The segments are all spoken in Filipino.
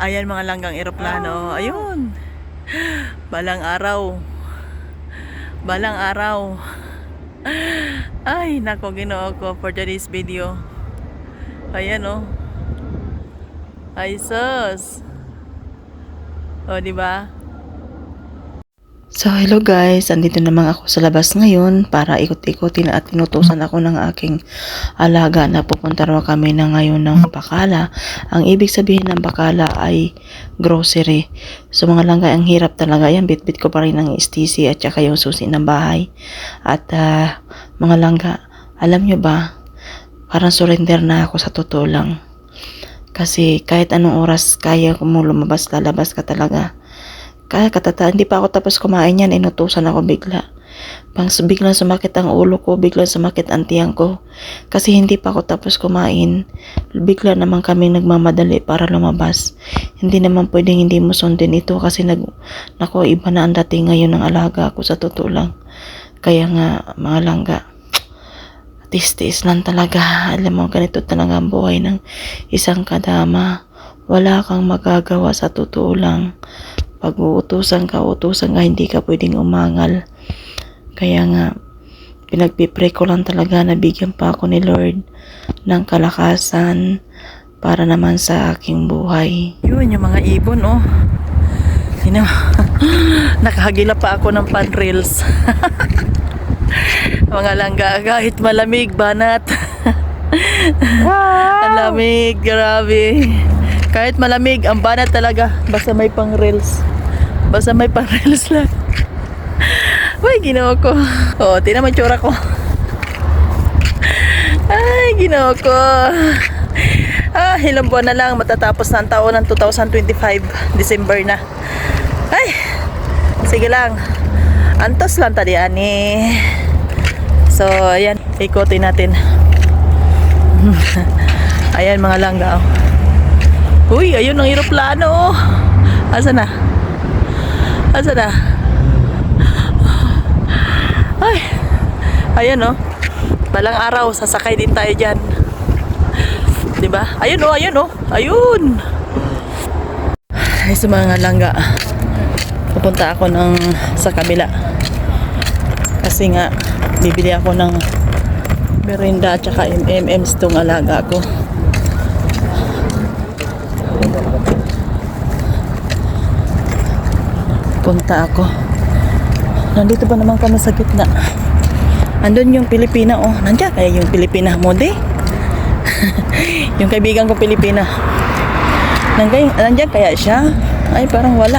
Ayan mga langgang eroplano. Ayun. Balang araw. Balang araw. Ay, nako ginoo ko for today's video. Ayan oh. Ay, sus. O, di ba? So hello guys, andito naman ako sa labas ngayon para ikot-ikotin at tinutusan ako ng aking alaga na pupunta raw kami na ngayon ng Bakala. Ang ibig sabihin ng Bakala ay grocery. So mga langga, ang hirap talaga yan. Bit-bit ko pa rin ang STC at saka yung susi ng bahay. At ah, mga langga, alam nyo ba, parang surrender na ako sa totoo lang. Kasi kahit anong oras kaya mo lumabas, lalabas ka talaga. Kaya katata, hindi pa ako tapos kumain yan, inutusan ako bigla. Pang biglang sumakit ang ulo ko, biglang sumakit ang tiyang ko. Kasi hindi pa ako tapos kumain, bigla naman kami nagmamadali para lumabas. Hindi naman pwedeng hindi mo sundin ito kasi nag, nako, iba na ang dating ngayon ng alaga ko sa totoo lang. Kaya nga, mga langga, tis-tis lang talaga. Alam mo, ganito talaga ang buhay ng isang kadama. Wala kang magagawa sa totoo lang. Pag uutusan ka, utusan ka, hindi ka pwedeng umangal. Kaya nga, pinagpipray ko lang talaga na bigyan pa ako ni Lord ng kalakasan para naman sa aking buhay. Yun, yung mga ibon, oh. Sino? Nakahagila pa ako ng pan reels. mga langga, kahit malamig, banat. Ang lamig, grabe. Kahit malamig, ang banat talaga. Basta may pang reels. Basta may pang reels lang. Uy, ginawa ko. Mo yung tsura ko. Ay, ginawa ko. Ah, ilang buwan na lang matatapos na ang taon ng 2025, December na. Ay, sige lang. Antos lang tadi ani. So, ayan, ikotin natin. ayan mga langga. oh. Uy, ayun ang eroplano. Asa na? Asa na? Ay, ayan oh. Balang araw, sasakay din tayo dyan. 'Di ba? Ayun oh, ayun oh. Ayun. Ay, sa mga langga. Pupunta ako ng sa kabila. Kasi nga bibili ako ng merinda at saka M&M's tong alaga ko. Punta ako. Nandito pa naman kami sa gitna. Andun yung Pilipina oh. Nandiyan kaya yung Pilipina mo yung kaibigan ko Pilipina. Nandiyan, nandiyan kaya siya? Ay parang wala.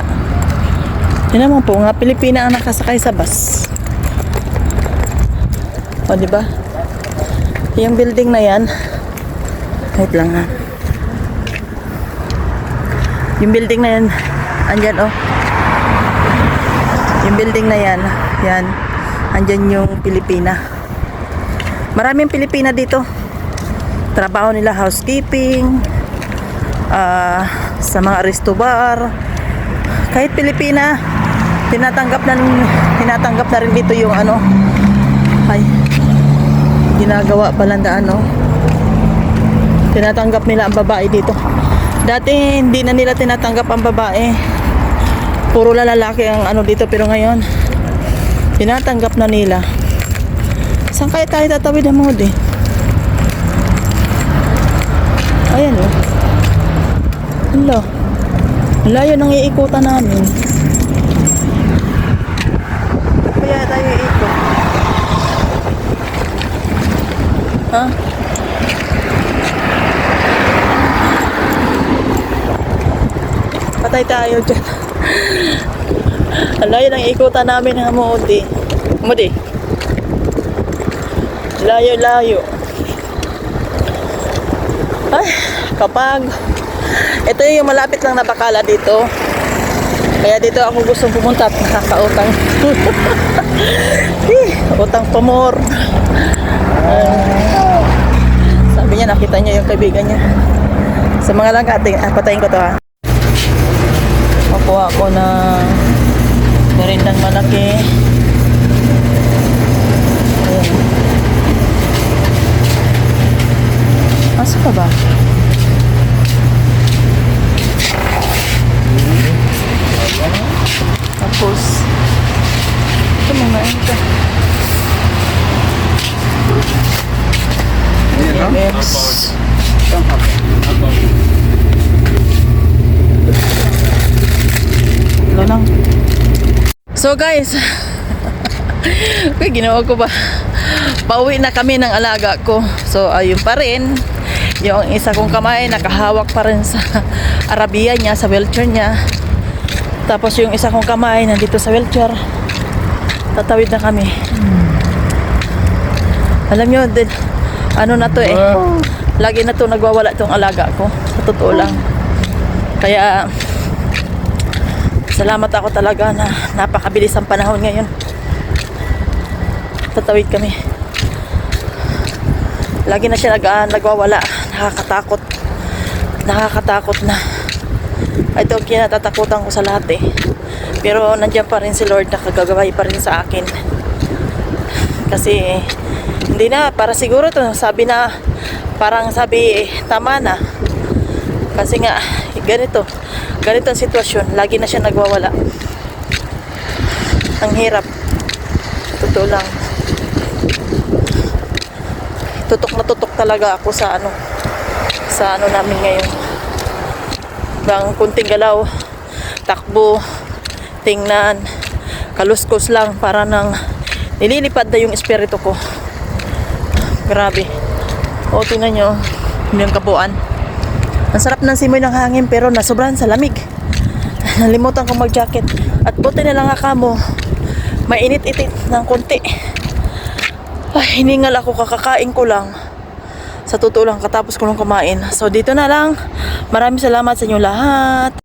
Yun naman po, nga Pilipina ang nakasakay sa bus. O, di ba? Yung building na yan, wait lang ha. Yung building na yan, andyan oh. Yung building na yan, yan, andyan yung Pilipina. Maraming Pilipina dito. Trabaho nila housekeeping, ah, sa mga resto bar, kahit Pilipina, tinatanggap na tinatanggap na rin dito yung ano. Ay ginagawa palang daan no tinatanggap nila ang babae dito. Dati hindi na nila tinatanggap ang babae puro lalaki ang ano dito pero ngayon tinatanggap na nila saan kaya tayo tatawid ang mga di ayan oh hello Layo nang iikutan namin. Kaya tayo iikot. Ha? Patay tayo dyan. Layo ng ikutan namin ng Mudi. Mudi. Layo-layo. Ay, kapag ito yung malapit lang na bakala dito. Kaya dito ako gusto pumunta at nakakautang. Eh, utang pa more. Ah, sabi niya, nakita niya yung kaibigan niya. Sa mga lang ating, ah, patayin ko to ha nakakuha ko na merindang malaki. Ayan. Asa pa ba? tapos ito mga ito Ayan, Ayan, Ayan, So guys, Uy, ginawa ko ba? Pauwi na kami ng alaga ko. So, ayun pa rin. Yung isa kong kamay, nakahawak pa rin sa Arabia niya, sa wheelchair niya. Tapos yung isa kong kamay, nandito sa wheelchair. Tatawid na kami. Alam nyo, din, ano na to eh. Lagi na to nagwawala tong alaga ko. Sa totoo lang. Kaya, salamat ako talaga na napakabilis ang panahon ngayon tatawid kami. Lagi na siya nag, ah, nagwawala. Nakakatakot. Nakakatakot na. Ito ang kinatatakutan ko sa lahat eh. Pero nandiyan pa rin si Lord nakagagabay pa rin sa akin. Kasi hindi na, para siguro to sabi na, parang sabi, eh, tama na. Kasi nga, ganito, ganito ang sitwasyon, lagi na siya nagwawala. Ang hirap. Totoo lang. Tutok na tutok talaga ako sa ano sa ano namin ngayon. Bang kunting galaw takbo tingnan kaluskos lang para nang nililipad na yung espiritu ko. Grabe. O tingnan nyo yung kabuan ang sarap ng simoy ng hangin pero nasobrahan sa lamig nalimutan ko mag jacket at buti na lang akamo mainit-itit ng konti ay, hiningal ako, kakakain ko lang. Sa totoo lang, katapos ko lang kumain. So, dito na lang. Maraming salamat sa inyo lahat.